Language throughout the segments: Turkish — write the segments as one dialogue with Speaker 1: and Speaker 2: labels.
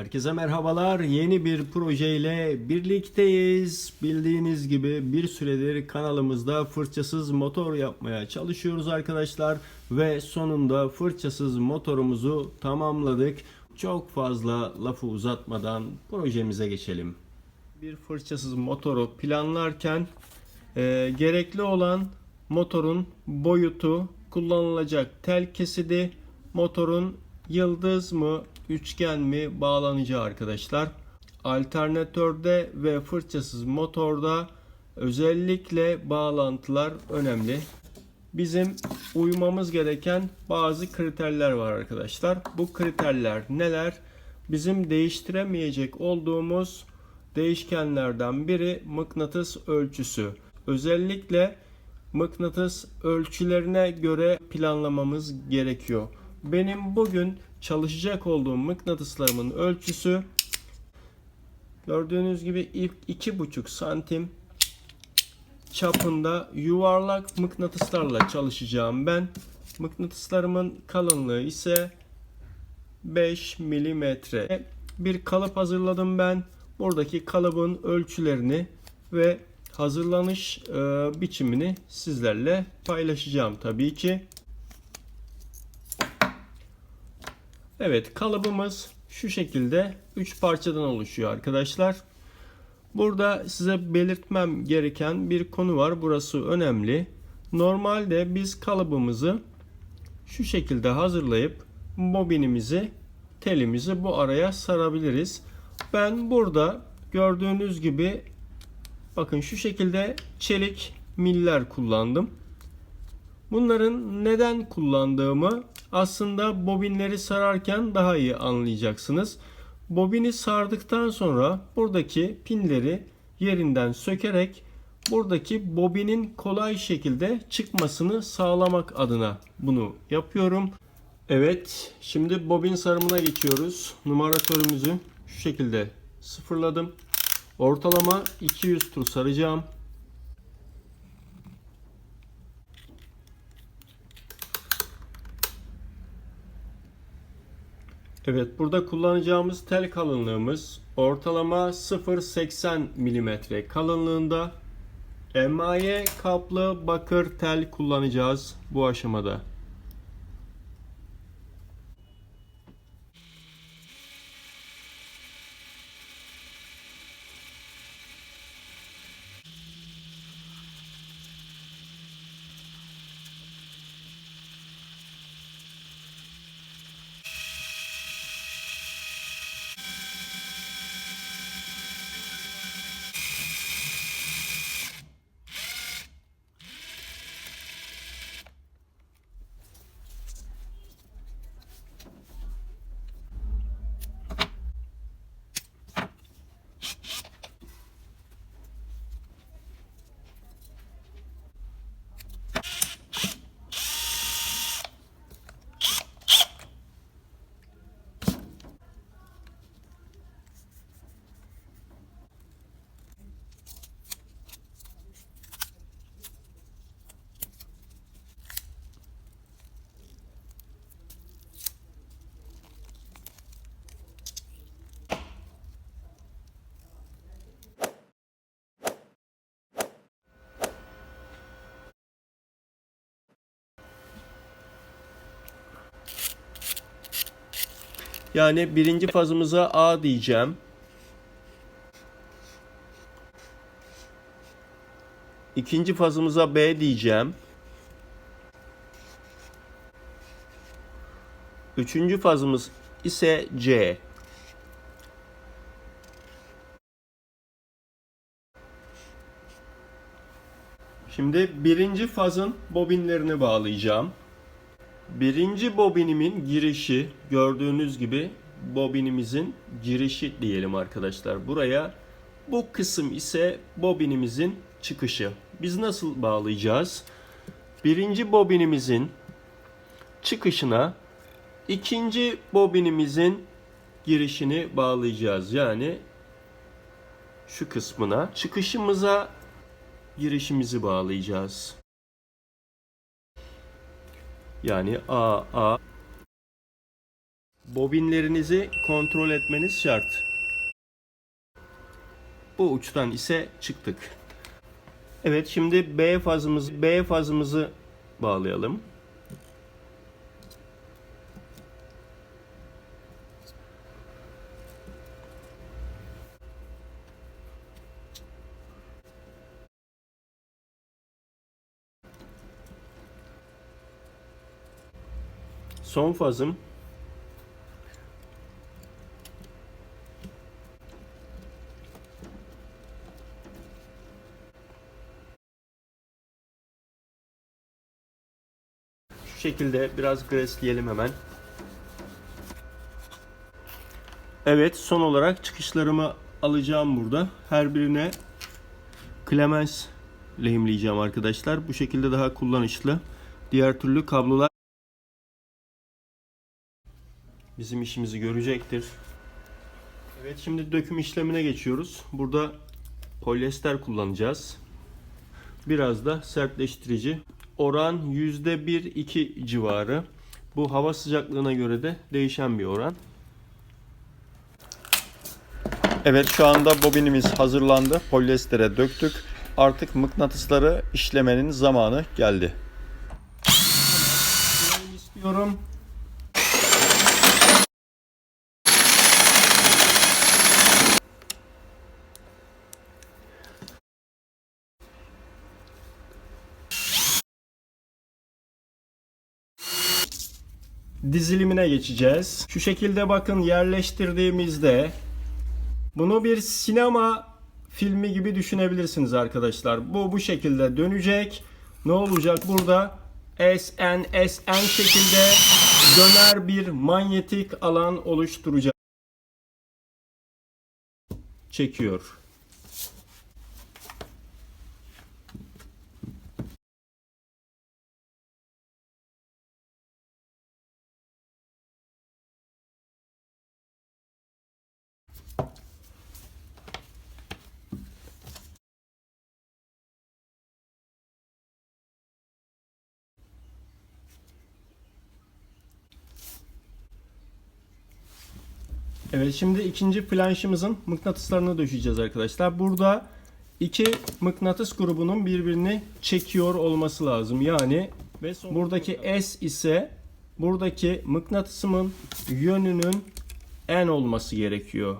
Speaker 1: Herkese merhabalar. Yeni bir projeyle birlikteyiz. Bildiğiniz gibi bir süredir kanalımızda fırçasız motor yapmaya çalışıyoruz arkadaşlar ve sonunda fırçasız motorumuzu tamamladık. Çok fazla lafı uzatmadan projemize geçelim. Bir fırçasız motoru planlarken e, gerekli olan motorun boyutu, kullanılacak tel kesidi, motorun yıldız mı, üçgen mi bağlanacağı arkadaşlar. Alternatörde ve fırçasız motorda özellikle bağlantılar önemli. Bizim uymamız gereken bazı kriterler var arkadaşlar. Bu kriterler neler? Bizim değiştiremeyecek olduğumuz değişkenlerden biri mıknatıs ölçüsü. Özellikle mıknatıs ölçülerine göre planlamamız gerekiyor. Benim bugün çalışacak olduğum mıknatıslarımın ölçüsü gördüğünüz gibi ilk iki buçuk santim çapında yuvarlak mıknatıslarla çalışacağım ben. Mıknatıslarımın kalınlığı ise 5 milimetre. Bir kalıp hazırladım ben. Buradaki kalıbın ölçülerini ve hazırlanış e, biçimini sizlerle paylaşacağım tabii ki. Evet kalıbımız şu şekilde 3 parçadan oluşuyor arkadaşlar. Burada size belirtmem gereken bir konu var. Burası önemli. Normalde biz kalıbımızı şu şekilde hazırlayıp bobinimizi, telimizi bu araya sarabiliriz. Ben burada gördüğünüz gibi bakın şu şekilde çelik miller kullandım. Bunların neden kullandığımı aslında bobinleri sararken daha iyi anlayacaksınız. Bobini sardıktan sonra buradaki pinleri yerinden sökerek buradaki bobinin kolay şekilde çıkmasını sağlamak adına bunu yapıyorum. Evet, şimdi bobin sarımına geçiyoruz. Numaratörümüzü şu şekilde sıfırladım. Ortalama 200 tur saracağım. Evet burada kullanacağımız tel kalınlığımız ortalama 0.80 mm kalınlığında. Emaye kaplı bakır tel kullanacağız bu aşamada. Yani birinci fazımıza A diyeceğim. İkinci fazımıza B diyeceğim. Üçüncü fazımız ise C. Şimdi birinci fazın bobinlerini bağlayacağım. Birinci bobinimin girişi gördüğünüz gibi bobinimizin girişi diyelim arkadaşlar. Buraya bu kısım ise bobinimizin çıkışı. Biz nasıl bağlayacağız? Birinci bobinimizin çıkışına ikinci bobinimizin girişini bağlayacağız. Yani şu kısmına çıkışımıza girişimizi bağlayacağız. Yani A, A, Bobinlerinizi kontrol etmeniz şart. Bu uçtan ise çıktık. Evet şimdi B fazımız B fazımızı bağlayalım. Son fazım Şu şekilde biraz gresleyelim hemen. Evet son olarak çıkışlarımı alacağım burada. Her birine Clemens lehimleyeceğim arkadaşlar. Bu şekilde daha kullanışlı. Diğer türlü kablolar bizim işimizi görecektir. Evet şimdi döküm işlemine geçiyoruz. Burada polyester kullanacağız. Biraz da sertleştirici. Oran %1-2 civarı. Bu hava sıcaklığına göre de değişen bir oran.
Speaker 2: Evet şu anda bobinimiz hazırlandı. Polyestere döktük. Artık mıknatısları işlemenin zamanı geldi.
Speaker 1: İstiyorum. Dizilimine geçeceğiz. Şu şekilde bakın yerleştirdiğimizde bunu bir sinema filmi gibi düşünebilirsiniz arkadaşlar. Bu bu şekilde dönecek. Ne olacak burada? SN SN şekilde döner bir manyetik alan oluşturacak. Çekiyor. Evet şimdi ikinci flanşımızın mıknatıslarını döşeyeceğiz arkadaşlar. Burada iki mıknatıs grubunun birbirini çekiyor olması lazım. Yani buradaki S ise buradaki mıknatısımın yönünün N olması gerekiyor.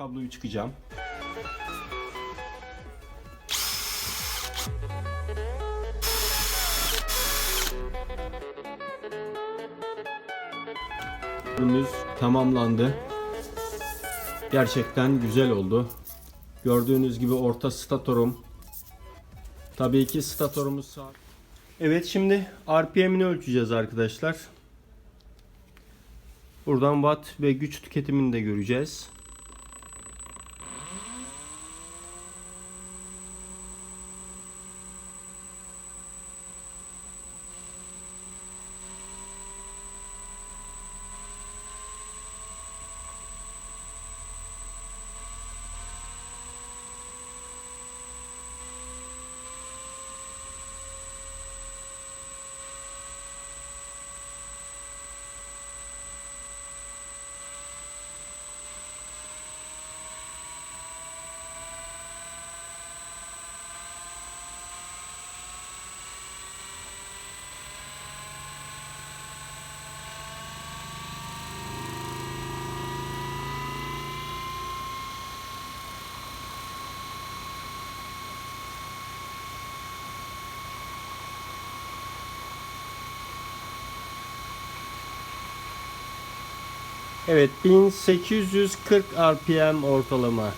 Speaker 1: Kabloyu çıkacağım. Ürünümüz tamamlandı. Gerçekten güzel oldu. Gördüğünüz gibi orta statorum. Tabii ki statorumuz sağ. Evet şimdi RPM'ini ölçeceğiz arkadaşlar. Buradan watt ve güç tüketimini de göreceğiz. Evet 1840 RPM ortalama.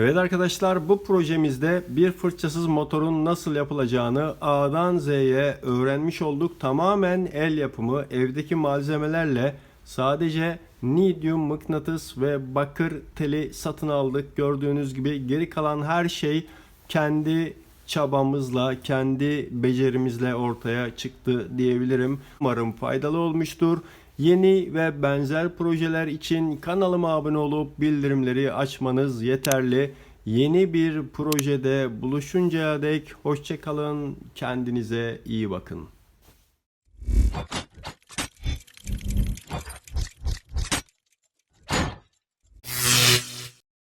Speaker 1: Evet arkadaşlar bu projemizde bir fırçasız motorun nasıl yapılacağını A'dan Z'ye öğrenmiş olduk. Tamamen el yapımı evdeki malzemelerle sadece neodyum mıknatıs ve bakır teli satın aldık. Gördüğünüz gibi geri kalan her şey kendi çabamızla, kendi becerimizle ortaya çıktı diyebilirim. Umarım faydalı olmuştur. Yeni ve benzer projeler için kanalıma abone olup bildirimleri açmanız yeterli. Yeni bir projede buluşuncaya dek hoşçakalın, kendinize iyi bakın.